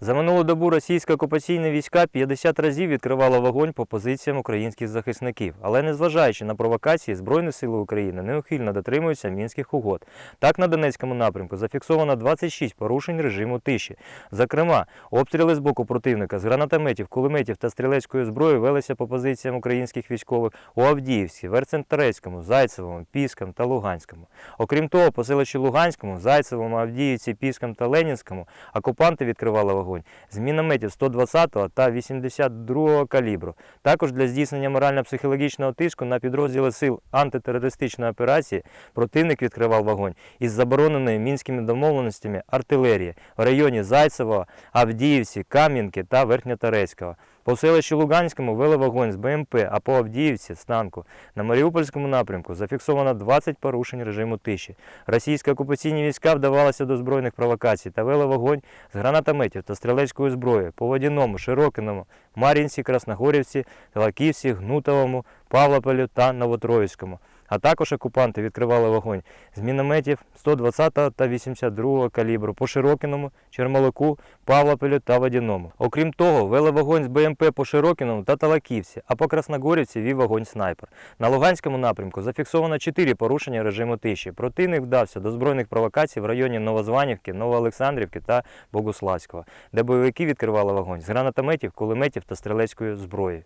За минулу добу російська окупаційні війська 50 разів відкривала вогонь по позиціям українських захисників. Але незважаючи на провокації, Збройні сили України неухильно дотримуються мінських угод. Так, на Донецькому напрямку зафіксовано 26 порушень режиму тиші. Зокрема, обстріли з боку противника з гранатометів, кулеметів та стрілецької зброї велися по позиціям українських військових у Авдіївській, Верцентерецькому, Зайцевому, Піскам та Луганському. Окрім того, по селищі Луганському, Зайцевому, Авдіївці, Піскам та Ленінському окупанти відкривали вогонь з мінометів 120 та 82 калібру. Також для здійснення морально-психологічного тиску на підрозділи сил антитерористичної операції противник відкривав вогонь із забороненою мінськими домовленостями артилерії в районі Зайцевого, Авдіївці, Кам'янки та Верхньоторецького. По селищу Луганському вели вогонь з БМП, а по Авдіївці з танку. На Маріупольському напрямку зафіксовано 20 порушень режиму тиші. Російські окупаційні війська вдавалися до збройних провокацій та вели вогонь з гранатометів та стрілецької зброї по Водяному, Широкиному, Мар'їнці, Красногорівці, Лаківці, Гнутовому, Павлополю та Новотроїцькому. А також окупанти відкривали вогонь з мінометів 120 та 82 калібру по Широкиному, Чермолику, Павлополю та Водяному. Окрім того, вели вогонь з БМП по Широкиному та Талаківці, а по Красногорівці вів вогонь снайпер. На Луганському напрямку зафіксовано 4 порушення режиму тиші. Противник вдався до збройних провокацій в районі Новозванівки, Новоолександрівки та Богуславського, де бойовики відкривали вогонь з гранатометів, кулеметів та стрілецької зброї.